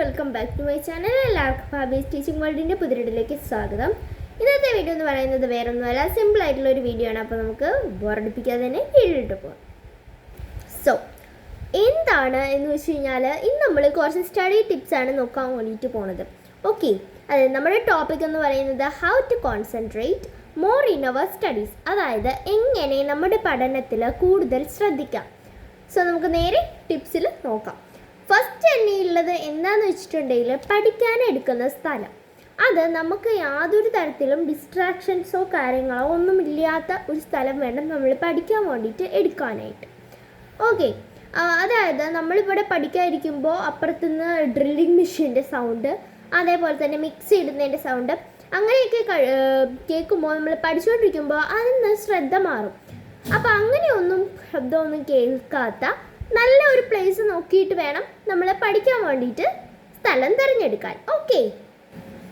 Welcome back to my channel എല്ലാവർക്കും Fabi's teaching വേൾഡിന്റെ പുതിരിടിലേക്ക് സ്വാഗതം. ഇന്നത്തെ വീഡിയോ എന്ന് പറയുന്നത് വേറൊന്നുമല്ല സിമ്പിൾ ആയിട്ടുള്ള ഒരു വീഡിയോ ആണ്. അപ്പോൾ നമുക്ക് ബോറടിപ്പിക്കാതെ തന്നെ കീഴിലിട്ട് പോകാം സോ എന്താണ് എന്ന് വെച്ച് കഴിഞ്ഞാൽ ഇന്ന് നമ്മൾ കുറച്ച് സ്റ്റഡി ടിപ്സ് ആണ് നോക്കാൻ വേണ്ടിയിട്ട് പോണത്. ഓക്കെ അതെ നമ്മുടെ ടോപ്പിക് എന്ന് പറയുന്നത് how to concentrate more in our studies അതായത് എങ്ങനെ നമ്മുടെ പഠനത്തിൽ കൂടുതൽ ശ്രദ്ധിക്കാം. സോ നമുക്ക് നേരെ ടിപ്സിൽ നോക്കാം. ഫസ്റ്റ് തന്നെ ഉള്ളത് എന്താണെന്ന് വെച്ചിട്ടുണ്ടെങ്കിൽ പഠിക്കാൻ എടുക്കുന്ന സ്ഥലം. അത് നമുക്ക് യാതൊരു തരത്തിലും ഡിസ്ട്രാക്ഷൻസോ കാര്യങ്ങളോ ഒന്നുമില്ലാത്ത ഒരു സ്ഥലം വേണം നമ്മൾ പഠിക്കാൻ വേണ്ടിയിട്ട് എടുക്കാനായിട്ട്. ഓക്കെ അതായത് നമ്മളിവിടെ പഠിക്കാതിരിക്കുമ്പോൾ അപ്പുറത്തുനിന്ന് ഡ്രില്ലിംഗ് മെഷീന്റെ സൗണ്ട് അതേപോലെ തന്നെ മിക്സ് ഇടുന്നതിന്റെ സൗണ്ട് അങ്ങനെയൊക്കെ കേൾക്കുമ്പോൾ നമ്മൾ പഠിച്ചുകൊണ്ടിരിക്കുമ്പോൾ അതിൽ നിന്ന് ശ്രദ്ധ മാറും. അപ്പോൾ അങ്ങനെയൊന്നും ശബ്ദമൊന്നും കേൾക്കാത്ത നല്ല ഒരു പ്ലേസ് നോക്കിയിട്ട് വേണം നമ്മൾ പഠിക്കാൻ വേണ്ടിയിട്ട് സ്ഥലം തിരഞ്ഞെടുക്കാൻ. ഓക്കെ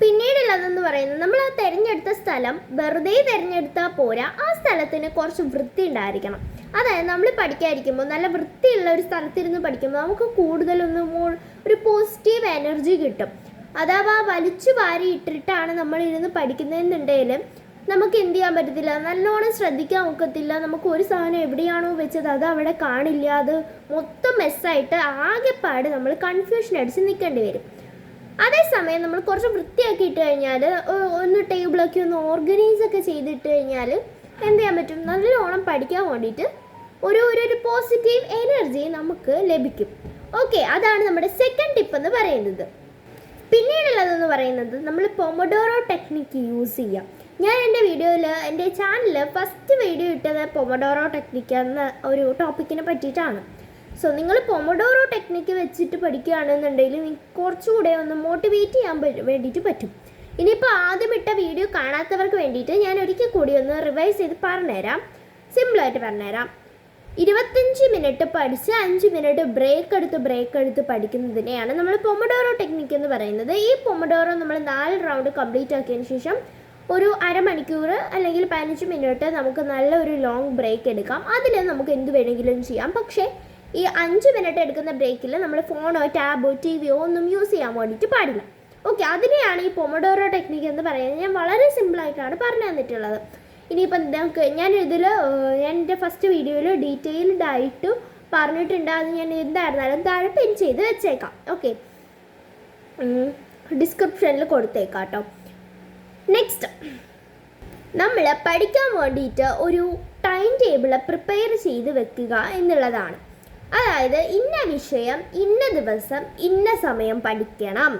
പിന്നീടുള്ളതെന്ന് പറയുന്നത് നമ്മൾ ആ തിരഞ്ഞെടുത്ത സ്ഥലം വെറുതെ തിരഞ്ഞെടുത്താൽ പോരാ. ആ സ്ഥലത്തിന് കുറച്ച് വൃത്തി ഉണ്ടായിരിക്കണം. അതായത് നമ്മൾ പഠിക്കാതിരിക്കുമ്പോൾ നല്ല വൃത്തിയുള്ള ഒരു സ്ഥലത്തിരുന്ന് പഠിക്കുമ്പോൾ നമുക്ക് കൂടുതലൊന്നും ഒരു പോസിറ്റീവ് എനർജി കിട്ടും. അഥവാ വലിച്ചു വാരി ഇട്ടിട്ടാണ് നമ്മൾ ഇരുന്ന് നമുക്ക് എന്ത് ചെയ്യാൻ പറ്റത്തില്ല? നല്ലോണം ശ്രദ്ധിക്കാൻ ഒക്കത്തില്ല. നമുക്ക് ഒരു സാധനം എവിടെയാണോ വെച്ചത് അത് അവിടെ കാണില്ല. അത് മൊത്തം മെസ്സായിട്ട് ആകെപ്പാട് നമ്മൾ കൺഫ്യൂഷൻ അടിച്ച് നിൽക്കേണ്ടി വരും. അതേസമയം നമ്മൾ കുറച്ച് വൃത്തിയാക്കി ഇട്ട് കഴിഞ്ഞാൽ ഒന്ന് ടേബിളൊക്കെ ഒന്ന് ഓർഗനൈസ് ഒക്കെ ചെയ്തിട്ട് കഴിഞ്ഞാൽ എന്ത് ചെയ്യാൻ പറ്റും? നല്ലോണം പഠിക്കാൻ വേണ്ടിയിട്ട് ഒരു ഒരു പോസിറ്റീവ് എനർജി നമുക്ക് ലഭിക്കും. ഓക്കെ അതാണ് നമ്മുടെ സെക്കൻഡ് ടിപ്പ് എന്ന് പറയുന്നത്. പിന്നീടുള്ളതെന്ന് പറയുന്നത് നമ്മൾ പൊമഡോറോ ടെക്നിക്ക് യൂസ് ചെയ്യാം. ഞാൻ എന്റെ വീഡിയോയിൽ എന്റെ ചാനലിൽ ഫസ്റ്റ് വീഡിയോ ഇട്ടത് പൊമഡോറോ ടെക്നിക്ക് എന്ന ഒരു ടോപ്പിക്കിനെ പറ്റിയിട്ടാണ്. സോ നിങ്ങൾ പൊമഡോറോ ടെക്നിക്ക് വെച്ചിട്ട് പഠിക്കുകയാണെന്നുണ്ടെങ്കിൽ നിങ്ങൾക്ക് കുറച്ചുകൂടെ ഒന്ന് മോട്ടിവേറ്റ് ചെയ്യാൻ വേണ്ടിയിട്ട് പറ്റും. ഇനിയിപ്പോൾ ആദ്യം ഇട്ട വീഡിയോ കാണാത്തവർക്ക് വേണ്ടിയിട്ട് ഞാൻ ഒരിക്കൽ കൂടി ഒന്ന് റിവൈസ് ചെയ്ത് പറഞ്ഞുതരാം. സിമ്പിളായിട്ട് പറഞ്ഞുതരാം. ഇരുപത്തഞ്ച് മിനിറ്റ് പഠിച്ച് അഞ്ച് മിനിറ്റ് ബ്രേക്ക് എടുത്ത് ബ്രേക്ക് എടുത്ത് പഠിക്കുന്നതിനെയാണ് നമ്മൾ പൊമഡോറോ ടെക്നിക്ക് എന്ന് പറയുന്നത്. ഈ പൊമഡോറോ നമ്മൾ നാല് റൗണ്ട് കംപ്ലീറ്റ് ആക്കിയതിന് ശേഷം ഒരു അരമണിക്കൂർ അല്ലെങ്കിൽ പതിനഞ്ച് മിനിറ്റ് നമുക്ക് നല്ല ഒരു ലോങ് ബ്രേക്ക് എടുക്കാം. അതിൽ നമുക്ക് എന്ത് വേണമെങ്കിലും ചെയ്യാം. പക്ഷേ ഈ അഞ്ച് മിനിറ്റ് എടുക്കുന്ന ബ്രേക്കിൽ നമ്മൾ ഫോണോ ടാബോ ടി വിയോ ഒന്നും യൂസ് ചെയ്യാൻ വേണ്ടിയിട്ട് പാടില്ല. ഓക്കെ അതിനെയാണ് ഈ പൊമഡോറോ ടെക്നിക്ക് എന്ന് പറയുന്നത്. ഞാൻ വളരെ സിമ്പിളായിട്ടാണ് പറഞ്ഞു തന്നിട്ടുള്ളത്. ഇനിയിപ്പം നമുക്ക് ഞാൻ ഇതിൽ ഞാൻ എന്റെ ഫസ്റ്റ് വീഡിയോയിൽ ഡീറ്റെയിൽഡ് ആയിട്ട് പറഞ്ഞിട്ടുണ്ട്. അത് ഞാൻ എന്തായിരുന്നാലും താഴെ പിൻ ചെയ്ത് വെച്ചേക്കാം. ഓക്കെ ഡിസ്ക്രിപ്ഷനിൽ കൊടുത്തേക്കാം കേട്ടോ. നെക്സ്റ്റ് നമ്മൾ പഠിക്കാൻ വേണ്ടിയിട്ട് ഒരു ടൈം ടേബിൾ പ്രിപ്പയർ ചെയ്ത് വെക്കുക എന്നുള്ളതാണ്. അതായത് ഇന്ന വിഷയം ഇന്ന ദിവസം ഇന്ന സമയം പഠിക്കണം.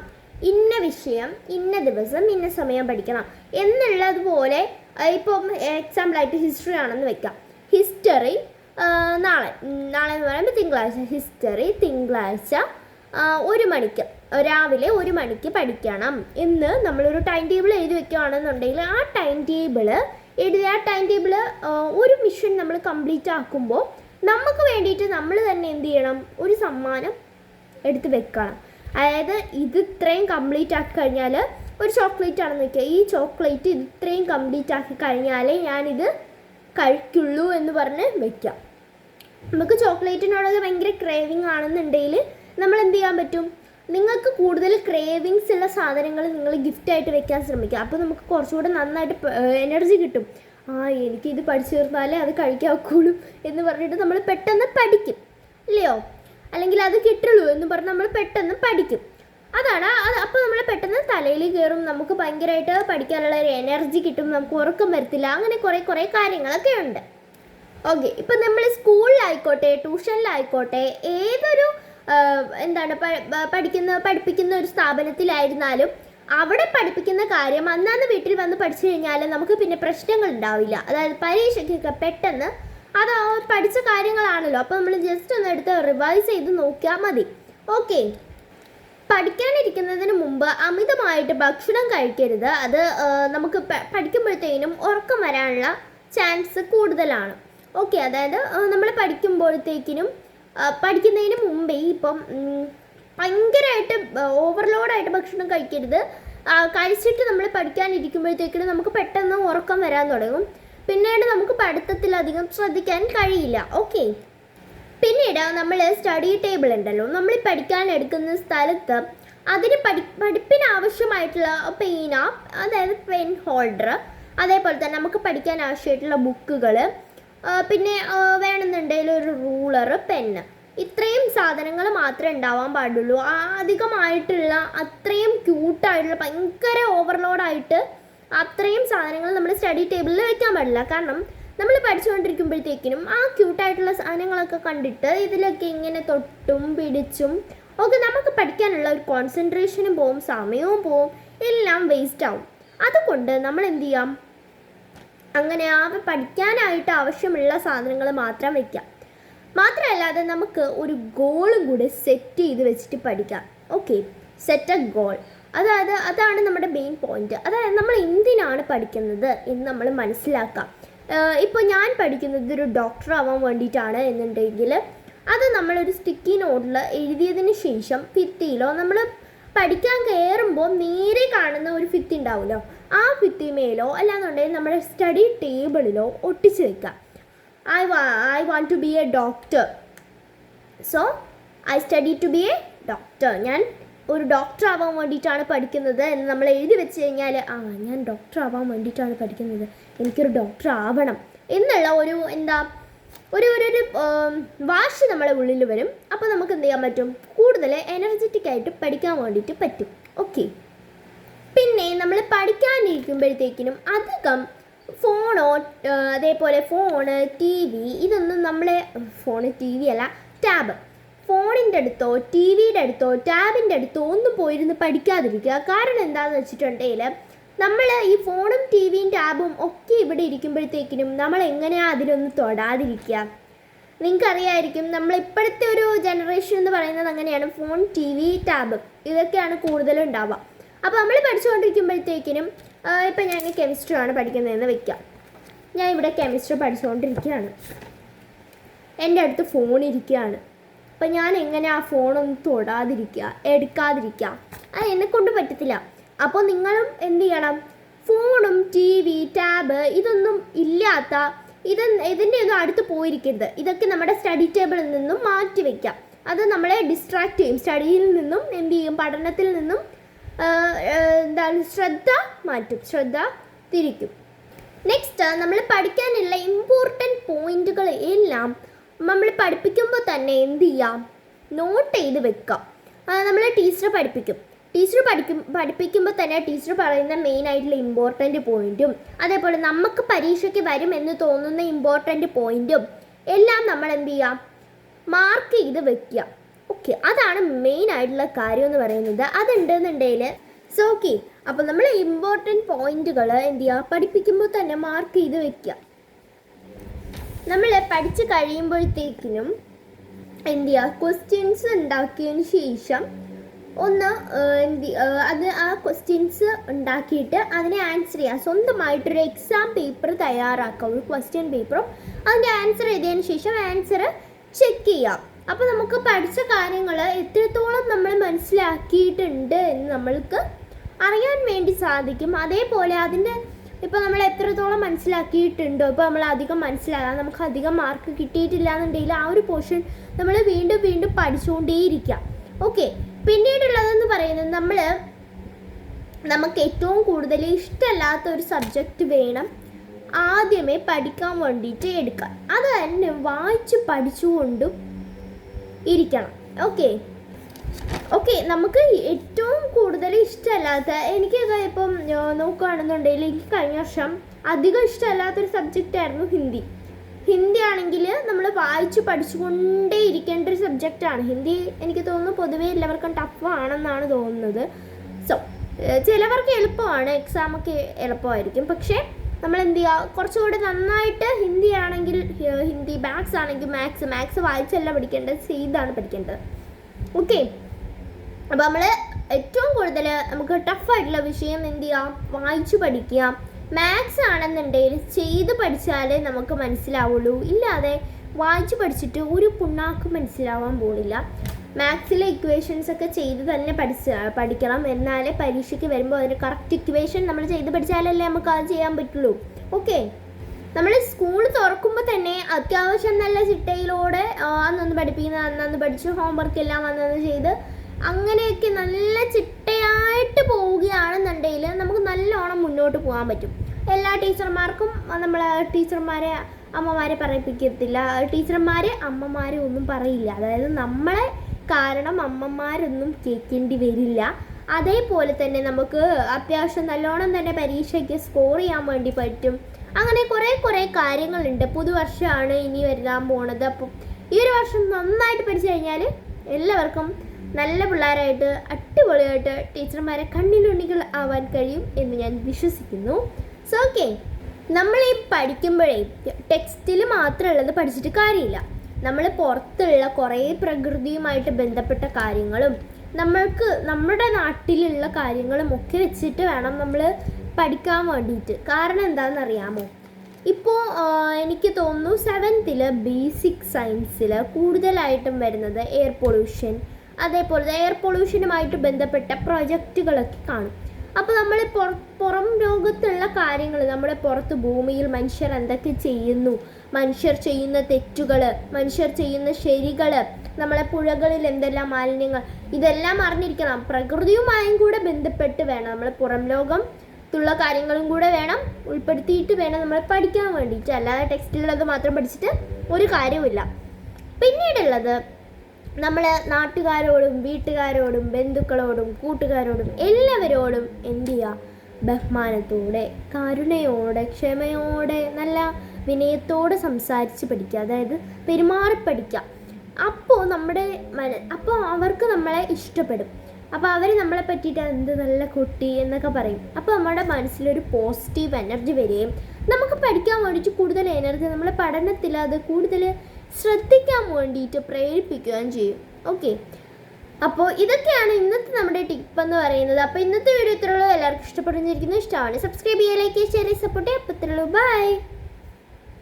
ഇന്ന വിഷയം ഇന്ന ദിവസം ഇന്ന സമയം പഠിക്കണം. എന്നുള്ളതുപോലെ ഇപ്പം എക്സാമ്പിളായിട്ട് ഹിസ്റ്ററി ആണെന്ന് വെക്കാം. ഹിസ്റ്ററി നാളെ നാളെ എന്ന് പറയുമ്പോൾ തിങ്കളാഴ്ച. ഹിസ്റ്ററി തിങ്കളാഴ്ച ഒരു മണിക്ക്. രാവിലെ ഒരു മണിക്ക് പഠിക്കണം. എന്ന് നമ്മളൊരു ടൈം ടേബിൾ എഴുതി വെക്കുകയാണെന്നുണ്ടെങ്കിൽ ആ ടൈം ടേബിൾ എഴുതി ആ ടൈം ടേബിൾ ഒരു മിഷൻ നമ്മൾ കംപ്ലീറ്റ് ആക്കുമ്പോൾ നമുക്ക് വേണ്ടിയിട്ട് നമ്മൾ തന്നെ എന്ത് ചെയ്യണം? ഒരു സമ്മാനം എടുത്ത് വെക്കണം. അതായത് ഇത് ഇത്രയും കംപ്ലീറ്റ് ആക്കി കഴിഞ്ഞാൽ ഒരു ചോക്ലേറ്റ് ആണെന്ന് വെക്കുക. ഈ ചോക്ലേറ്റ് ഇത് ഇത്രയും കംപ്ലീറ്റ് ആക്കി കഴിഞ്ഞാലേ ഞാനിത് കഴിക്കുള്ളൂ എന്ന് പറഞ്ഞ് വെക്കാം. നമുക്ക് ചോക്ലേറ്റിനോടൊക്കെ ഭയങ്കര ക്രേവിങ് ആണെന്നുണ്ടെങ്കിൽ നമ്മൾ എന്ത് ചെയ്യാൻ പറ്റും? നിങ്ങൾക്ക് കൂടുതൽ ക്രേവിങ്സ് ഉള്ള സാധനങ്ങൾ നിങ്ങൾ ഗിഫ്റ്റ് ആയിട്ട് വെക്കാൻ ശ്രമിക്കുക. അപ്പോൾ നമുക്ക് കുറച്ചുകൂടെ നന്നായിട്ട് എനർജി കിട്ടും. ആ എനിക്ക് ഇത് പഠിച്ചു തീർന്നാലേ അത് കഴിക്കാൻ ഒക്കുള്ളൂ എന്ന് പറഞ്ഞിട്ട് നമ്മൾ പെട്ടെന്ന് പഠിക്കും. ഇല്ലയോ? അല്ലെങ്കിൽ അത് കിട്ടുള്ളൂ എന്ന് പറഞ്ഞ് നമ്മൾ പെട്ടെന്ന് പഠിക്കും. അതാണ് അത് അപ്പോൾ നമ്മൾ പെട്ടെന്ന് തലയിൽ കയറും. നമുക്ക് ഭയങ്കരമായിട്ട് പഠിക്കാനുള്ള ഒരു എനർജി കിട്ടും. നമുക്ക് ഉറക്കം വരത്തില്ല. അങ്ങനെ കുറേ കുറേ കാര്യങ്ങളൊക്കെ ഉണ്ട്. ഓക്കെ ഇപ്പം നമ്മൾ സ്കൂളിലായിക്കോട്ടെ ട്യൂഷനിലായിക്കോട്ടെ ഏതൊരു എന്താണ് പഠിക്കുന്ന പഠിപ്പിക്കുന്ന ഒരു സ്ഥാപനത്തിലായിരുന്നാലും അവിടെ പഠിപ്പിക്കുന്ന കാര്യം അന്നാന്ന് വീട്ടിൽ വന്ന് പഠിച്ചു കഴിഞ്ഞാൽ നമുക്ക് പിന്നെ പ്രശ്നങ്ങൾ ഉണ്ടാവില്ല അതായത് പരീക്ഷയ്ക്കൊക്കെ പെട്ടെന്ന് അത് പഠിച്ച കാര്യങ്ങളാണല്ലോ. അപ്പോൾ നമ്മൾ ജസ്റ്റ് ഒന്ന് എടുത്ത് റിവൈസ് ചെയ്ത് നോക്കിയാൽ മതി. ഓക്കെ പഠിക്കാനിരിക്കുന്നതിന് മുമ്പ് അമിതമായിട്ട് ഭക്ഷണം കഴിക്കരുത്. അത് നമുക്ക് പഠിക്കുമ്പോഴത്തേനും ഉറക്കം വരാനുള്ള ചാൻസ് കൂടുതലാണ്. ഓക്കെ അതായത് നമ്മൾ പഠിക്കുമ്പോഴത്തേക്കിനും പഠിക്കുന്നതിന് മുമ്പേ ഇപ്പം ഭയങ്കരമായിട്ട് ഓവർലോഡായിട്ട് ഭക്ഷണം കഴിക്കരുത്. കഴിച്ചിട്ട് നമ്മൾ പഠിക്കാനിരിക്കുമ്പോഴത്തേക്കിന് നമുക്ക് പെട്ടെന്ന് ഉറക്കം വരാൻ തുടങ്ങും. പിന്നീട് നമുക്ക് പഠിത്തത്തിൽ അധികം ശ്രദ്ധിക്കാൻ കഴിയില്ല. ഓക്കെ. പിന്നീട് നമ്മൾ സ്റ്റഡി ടേബിൾ ഉണ്ടല്ലോ. നമ്മൾ പഠിക്കാൻ എടുക്കുന്ന സ്ഥലത്ത് അതിന് പഠി പഠിപ്പിന് ആവശ്യമായിട്ടുള്ള പേന അതായത് പെൻ ഹോൾഡർ. അതേപോലെ തന്നെ നമുക്ക് പഠിക്കാൻ ആവശ്യമായിട്ടുള്ള ബുക്കുകൾ പിന്നെ വേണമെന്നുണ്ടെങ്കിൽ ഒരു റൂളർ പെന്ന് ഇത്രയും സാധനങ്ങൾ മാത്രമേ ഉണ്ടാവാൻ പാടുള്ളൂ. അധികമായിട്ടുള്ള അത്രയും ക്യൂട്ടായിട്ടുള്ള ഭയങ്കര ഓവർലോഡായിട്ട് അത്രയും സാധനങ്ങൾ നമ്മൾ സ്റ്റഡി ടേബിളിൽ വെക്കാൻ പാടില്ല. കാരണം നമ്മൾ പഠിച്ചുകൊണ്ടിരിക്കുമ്പോഴത്തേക്കിനും ആ ക്യൂട്ടായിട്ടുള്ള സാധനങ്ങളൊക്കെ കണ്ടിട്ട് ഇതിലൊക്കെ ഇങ്ങനെ തൊട്ടും പിടിച്ചും ഒക്കെ നമുക്ക് പഠിക്കാനുള്ള ഒരു കോൺസെൻട്രേഷനും പോവും സമയവും പോവും എല്ലാം വേസ്റ്റ് ആവും. അതുകൊണ്ട് നമ്മൾ എന്ത് ചെയ്യാം? അങ്ങനെ ആ പഠിക്കാനായിട്ട് ആവശ്യമുള്ള സാധനങ്ങൾ മാത്രം വെക്കാം. മാത്രമല്ലാതെ നമുക്ക് ഒരു ഗോളും കൂടെ സെറ്റ് ചെയ്ത് വെച്ചിട്ട് പഠിക്കാം. ഓക്കെ സെറ്റ് എ ഗോൾ അതായത് അതാണ് നമ്മുടെ മെയിൻ പോയിന്റ് അതായത് നമ്മൾ എന്തിനാണ് പഠിക്കുന്നത് എന്ന് നമ്മൾ മനസ്സിലാക്കാം. ഇപ്പോൾ ഞാൻ പഠിക്കുന്നത് ഒരു ഡോക്ടർ ആവാൻ വേണ്ടിയിട്ടാണ് എന്നുണ്ടെങ്കിൽ അത് നമ്മളൊരു സ്റ്റിക്കി നോട്ടിൽ എഴുതിയതിന് ശേഷം ഭിത്തിയിലോ നമ്മൾ പഠിക്കാൻ കയറുമ്പോൾ നേരെ കാണുന്ന ഒരു ഫിത്തി ഉണ്ടാവുമല്ലോ. ഭിത്തിമേലോ അല്ലാന്നുണ്ടെങ്കിൽ നമ്മുടെ സ്റ്റഡി ടേബിളിലോ ഒട്ടിച്ച് വെക്കാം I wa I want to be a doctor so I study to be a doctor ഞാൻ ഒരു ഡോക്ടർ ആവാൻ വേണ്ടിയിട്ടാണ് പഠിക്കുന്നത് എന്ന് നമ്മൾ എഴുതി വെച്ച് കഴിഞ്ഞാൽ ആ ഞാൻ ഡോക്ടർ ആവാൻ വേണ്ടിയിട്ടാണ് പഠിക്കുന്നത്. എനിക്കൊരു ഡോക്ടർ ആവണം എന്നുള്ള ഒരു എന്താ ഒരു ഒരു ഒരു വാശി നമ്മളെ ഉള്ളിൽ വരും. അപ്പോൾ നമുക്ക് എന്ത് ചെയ്യാൻ പറ്റും? കൂടുതൽ എനർജറ്റിക് ആയിട്ട് പഠിക്കാൻ വേണ്ടിയിട്ട് പറ്റും. ഓക്കെ പിന്നെ നമ്മൾ പഠിക്കാനിരിക്കുമ്പോഴത്തേക്കിനും അധികം ഫോണോ അതേപോലെ ഫോണ് ടി വി ഇതൊന്നും നമ്മളെ ഫോണ് ടി വി അല്ല ടാബ് ഫോണിന്റെ അടുത്തോ ടി വിയുടെ അടുത്തോ ടാബിന്റെ അടുത്തോ ഒന്നും പോയിരുന്ന് പഠിക്കാതിരിക്കുക. കാരണം എന്താണെന്ന് വെച്ചിട്ടുണ്ടെങ്കിൽ നമ്മൾ ഈ ഫോണും ടി വിയും ടാബും ഒക്കെ ഇവിടെ ഇരിക്കുമ്പോഴത്തേക്കിനും നമ്മൾ എങ്ങനെയാണ് അതിലൊന്ന് തൊടാതിരിക്കുക? നിങ്ങൾക്കറിയായിരിക്കും നമ്മൾ ഇപ്പോഴത്തെ ഒരു ജനറേഷൻ എന്ന് പറയുന്നത് അങ്ങനെയാണ്. ഫോൺ ടി വി ടാബ് ഇതൊക്കെയാണ് കൂടുതലും ഉണ്ടാവുക. അപ്പോൾ നമ്മൾ പഠിച്ചുകൊണ്ടിരിക്കുമ്പോഴത്തേക്കിനും ഇപ്പം ഞാൻ കെമിസ്ട്രി ആണ് പഠിക്കുന്നതെന്ന് വെക്കാം. ഞാൻ ഇവിടെ കെമിസ്ട്രി പഠിച്ചുകൊണ്ടിരിക്കുകയാണ്. എന്റെ അടുത്ത് ഫോൺ ഇരിക്കുകയാണ്. അപ്പം ഞാൻ എങ്ങനെ ആ ഫോണൊന്നും തൊടാതിരിക്കുക എടുക്കാതിരിക്കുക അത് എന്നെക്കൊണ്ട് പറ്റത്തില്ല. അപ്പോൾ നിങ്ങളും എന്ത് ചെയ്യണം? ഫോണും ടി വി ടാബ് ഇതൊന്നും ഇല്ലാത്ത ഇത് ഇതിന്റെ ഒന്നും അടുത്ത് പോയിരിക്കരുത്. ഇതൊക്കെ നമ്മുടെ സ്റ്റഡി ടേബിളിൽ നിന്നും മാറ്റി വയ്ക്കാം അത് നമ്മളെ ഡിസ്ട്രാക്റ്റ് ചെയ്യും. സ്റ്റഡിയിൽ നിന്നും എന്ത് ചെയ്യും? പഠനത്തിൽ നിന്നും എന്താണ് ശ്രദ്ധ മാറ്റും ശ്രദ്ധ തിരിക്കും. നെക്സ്റ്റ് നമ്മൾ പഠിക്കാനുള്ള ഇമ്പോർട്ടന്റ് പോയിന്റുകൾ എല്ലാം നമ്മൾ പഠിപ്പിക്കുമ്പോൾ തന്നെ എന്ത് ചെയ്യാം? നോട്ട് ചെയ്ത് വെക്കാം. അത് നമ്മൾ ടീച്ചറെ പഠിപ്പിക്കും. ടീച്ചർ പഠിക്കും പഠിപ്പിക്കുമ്പോൾ തന്നെ ടീച്ചർ പറയുന്ന മെയിൻ ആയിട്ടുള്ള ഇമ്പോർട്ടന്റ് പോയിന്റും അതേപോലെ നമുക്ക് പരീക്ഷയ്ക്ക് വരും എന്ന് തോന്നുന്ന ഇമ്പോർട്ടന്റ് പോയിന്റും എല്ലാം നമ്മൾ എന്ത് ചെയ്യാം? മാർക്ക് ചെയ്ത് വെക്കുക ഓക്കെ അതാണ് മെയിൻ ആയിട്ടുള്ള കാര്യം എന്ന് പറയുന്നത്. അതുണ്ടെന്നുണ്ടെങ്കിൽ സോ ഓക്കെ അപ്പോൾ നമ്മൾ ഇമ്പോർട്ടന്റ് പോയിന്റുകൾ എന്ത് ചെയ്യുക? പഠിപ്പിക്കുമ്പോൾ തന്നെ മാർക്ക് ചെയ്ത് വെക്കുക. നമ്മൾ പഠിച്ചു കഴിയുമ്പോഴത്തേക്കിനും എന്ത് ചെയ്യുക? ക്വസ്റ്റ്യൻസ് ഉണ്ടാക്കിയതിന് ശേഷം ഒന്ന് എന്ത് അത് ആ ക്വസ്റ്റ്യൻസ് ഉണ്ടാക്കിയിട്ട് അതിനെ ആൻസർ ചെയ്യുക. സ്വന്തമായിട്ടൊരു എക്സാം പേപ്പർ തയ്യാറാക്കുക. ഒരു ക്വസ്റ്റ്യൻ പേപ്പറും അതിന്റെ ആൻസർ എഴുതിയതിന് ശേഷം ആൻസർ ചെക്ക് ചെയ്യാം അപ്പോൾ നമുക്ക് പഠിച്ച കാര്യങ്ങൾ എത്രത്തോളം നമ്മൾ മനസ്സിലാക്കിയിട്ടുണ്ട് എന്ന് നമ്മൾക്ക് അറിയാൻ വേണ്ടി സാധിക്കും. അതേപോലെ അതിന്റെ ഇപ്പോൾ നമ്മൾ എത്രത്തോളം മനസ്സിലാക്കിയിട്ടുണ്ടോ ഇപ്പോൾ നമ്മൾ അധികം മനസ്സിലാകാം നമുക്ക് അധികം മാർക്ക് കിട്ടിയിട്ടില്ല എന്നുണ്ടെങ്കിൽ ആ ഒരു പോർഷൻ നമ്മൾ വീണ്ടും വീണ്ടും പഠിച്ചുകൊണ്ടേയിരിക്കാം ഓക്കെ പിന്നീടുള്ളതെന്ന് പറയുന്നത് നമ്മൾ നമുക്ക് ഏറ്റവും കൂടുതൽ ഇഷ്ടമല്ലാത്ത ഒരു സബ്ജക്റ്റ് വേണം ആദ്യമേ പഠിക്കാൻ വേണ്ടിയിട്ട് എടുക്കാം അത് തന്നെ വായിച്ച് പഠിച്ചുകൊണ്ടും ഇരിക്കണം. ഓക്കെ ഓക്കെ നമുക്ക് ഏറ്റവും കൂടുതൽ ഇഷ്ടമല്ലാത്ത എനിക്ക് ഇപ്പം നോക്കുകയാണെന്നുണ്ടെങ്കിൽ എനിക്ക് കഴിഞ്ഞ വർഷം അധികം ഇഷ്ടമല്ലാത്തൊരു സബ്ജക്റ്റ് ആയിരുന്നു ഹിന്ദി. ഹിന്ദി ആണെങ്കിൽ നമ്മൾ വായിച്ച് പഠിച്ചുകൊണ്ടേ ഇരിക്കേണ്ട ഒരു സബ്ജക്റ്റാണ് ഹിന്ദി എനിക്ക് തോന്നുന്നു പൊതുവേ എല്ലാവർക്കും ടഫ് ആണെന്നാണ് തോന്നുന്നത്. സോ ചിലവർക്ക് എളുപ്പമാണ് എക്സാമൊക്കെ എളുപ്പമായിരിക്കും. പക്ഷേ നമ്മൾ എന്ത് ചെയ്യുക കുറച്ചുകൂടി നന്നായിട്ട് ഹിന്ദി ആണെങ്കിൽ ഹിന്ദി മാത്സ് ആണെങ്കിൽ മാത്സ് മാത്സ് വായിച്ചല്ല പഠിക്കേണ്ടത് ചെയ്താണ് പഠിക്കേണ്ടത്. ഓക്കെ അപ്പോൾ നമ്മൾ ഏറ്റവും കൂടുതൽ നമുക്ക് ടഫായിട്ടുള്ള വിഷയം എന്ത് ചെയ്യാം വായിച്ചു പഠിക്കുക. മാത്സ് ആണെന്നുണ്ടെങ്കിൽ ചെയ്ത് പഠിച്ചാലേ നമുക്ക് മനസ്സിലാവുള്ളൂ. ഇല്ലാതെ വായിച്ചു പഠിച്ചിട്ട് ഒരു പുണ്ണാക്ക് മനസ്സിലാവാൻ പോകുന്നില്ല മാത്സിലെ ഇക്വേഷൻസ് ഒക്കെ ചെയ്ത് തന്നെ പഠിച്ച് പഠിക്കണം. എന്നാലേ പരീക്ഷയ്ക്ക് വരുമ്പോൾ അതിന് കറക്റ്റ് ഇക്വേഷൻ നമ്മൾ ചെയ്ത് പഠിച്ചാലല്ലേ നമുക്ക് അത് ചെയ്യാൻ പറ്റുള്ളൂ. ഓക്കെ നമ്മൾ സ്കൂൾ തുറക്കുമ്പോൾ തന്നെ അത്യാവശ്യം നല്ല ചിട്ടയിലൂടെ അന്നൊന്ന് പഠിപ്പിക്കുന്ന അന്നന്ന് പഠിച്ച് ഹോംവർക്ക് എല്ലാം അന്നന്ന് ചെയ്ത് അങ്ങനെയൊക്കെ നല്ല ചിട്ടയായിട്ട് പോവുകയാണെന്നുണ്ടെങ്കിൽ നമുക്ക് നല്ലോണം മുന്നോട്ട് പോകാൻ പറ്റും. എല്ലാ ടീച്ചർമാർക്കും നമ്മൾ ടീച്ചർമാരെ അമ്മമാരെ പറയിപ്പിക്കത്തില്ല. ടീച്ചർമാരെ അമ്മമാരെ ഒന്നും പറയില്ല. അതായത് നമ്മളെ കാരണം അമ്മമാരൊന്നും കേൾക്കേണ്ടി വരില്ല. അതേപോലെ തന്നെ നമുക്ക് അത്യാവശ്യം നല്ലോണം തന്നെ പരീക്ഷയ്ക്ക് സ്കോർ ചെയ്യാൻ വേണ്ടി പറ്റും. അങ്ങനെ കുറേ കുറേ കാര്യങ്ങളുണ്ട്. പുതുവർഷമാണ് ഇനി വരാൻ പോണത്. അപ്പം ഈ ഒരു വർഷം നന്നായിട്ട് പഠിച്ചു കഴിഞ്ഞാൽ എല്ലാവർക്കും നല്ല പിള്ളേരായിട്ട് അടിപൊളിയായിട്ട് ടീച്ചർമാരെ കണ്ണിലുണ്ണികൾ ആവാൻ കഴിയും എന്ന് ഞാൻ വിശ്വസിക്കുന്നു. സോ ഓക്കെ നമ്മൾ ഈ പഠിക്കുമ്പോഴേ ടെക്സ്റ്റിൽ മാത്രമുള്ളത് പഠിച്ചിട്ട് കാര്യമില്ല. നമ്മൾ പുറത്തുള്ള കുറേ പ്രകൃതിയുമായിട്ട് ബന്ധപ്പെട്ട കാര്യങ്ങളും നമ്മൾക്ക് നമ്മുടെ നാട്ടിലുള്ള കാര്യങ്ങളും ഒക്കെ വെച്ചിട്ട് വേണം നമ്മൾ പഠിക്കാൻ വേണ്ടിയിട്ട്. കാരണം എന്താണെന്ന് അറിയാമോ ഇപ്പോൾ എനിക്ക് തോന്നുന്നു സെവൻത്തിൽ ബേസിക് സയൻസിൽ കൂടുതലായിട്ടും വരുന്നത് എയർ പൊല്യൂഷൻ അതേപോലെ എയർ പൊല്യൂഷനുമായിട്ട് ബന്ധപ്പെട്ട പ്രൊജക്റ്റുകളൊക്കെ കാണും. അപ്പോൾ നമ്മൾ പുറ ലോകത്തുള്ള കാര്യങ്ങൾ നമ്മുടെ പുറത്ത് ഭൂമിയിൽ മനുഷ്യർ എന്തൊക്കെ ചെയ്യുന്നു മനുഷ്യർ ചെയ്യുന്ന തെറ്റുകൾ മനുഷ്യർ ചെയ്യുന്ന ശരികൾ നമ്മളെ പുഴകളിൽ എന്തെല്ലാം മാലിന്യങ്ങൾ ഇതെല്ലാം അറിഞ്ഞിരിക്കണം. പ്രകൃതിയുമായും കൂടെ ബന്ധപ്പെട്ട് വേണം. നമ്മൾ പുറം ലോകം ത്തുള്ള കാര്യങ്ങളും കൂടെ വേണം. ഉൾപ്പെടുത്തിയിട്ട് വേണം നമ്മൾ പഠിക്കാൻ വേണ്ടിയിട്ട്. അല്ലാതെ ടെക്സ്റ്റിലുള്ളത് മാത്രം പഠിച്ചിട്ട് ഒരു കാര്യവുമില്ല. പിന്നീടുള്ളത് നമ്മൾ നാട്ടുകാരോടും വീട്ടുകാരോടും ബന്ധുക്കളോടും കൂട്ടുകാരോടും എല്ലാവരോടും എന്തു ചെയ്യുക ബഹുമാനത്തോടെ കരുണയോടെ ക്ഷമയോടെ നല്ല വിനയത്തോടെ സംസാരിച്ച് പഠിക്കുക. അതായത് പെരുമാറി പഠിക്കുക അപ്പോൾ നമ്മുടെ മന അപ്പോൾ അവർക്ക് നമ്മളെ ഇഷ്ടപ്പെടും. അപ്പോൾ അവർ നമ്മളെ പറ്റിയിട്ട് എന്ത് നല്ല കുട്ടി എന്നൊക്കെ പറയും. അപ്പോൾ നമ്മുടെ മനസ്സിലൊരു പോസിറ്റീവ് എനർജി വരികയും നമുക്ക് പഠിക്കാൻ വേണ്ടിയിട്ട് കൂടുതൽ എനർജി നമ്മളെ പഠനത്തിൽ അത് കൂടുതൽ ശ്രദ്ധിക്കാൻ വേണ്ടിയിട്ട് പ്രേരിപ്പിക്കുകയും ചെയ്യും. ഓക്കെ അപ്പോൾ ഇതൊക്കെയാണ് ഇന്നത്തെ നമ്മുടെ ടിപ്പ് എന്ന് പറയുന്നത്. അപ്പോൾ ഇന്നത്തെ വീഡിയോ ഇത്രയുള്ളൂ. എല്ലാവർക്കും ഇഷ്ടപ്പെടുന്നിരിക്കുന്നു ഇഷ്ടമാണ്. സബ്സ്ക്രൈബ് ചെയ്യാൻ ലൈക്ക് ഷെയർ സപ്പോർട്ട് അപ്പോൾ ഇത്രയുള്ളൂ. ബൈ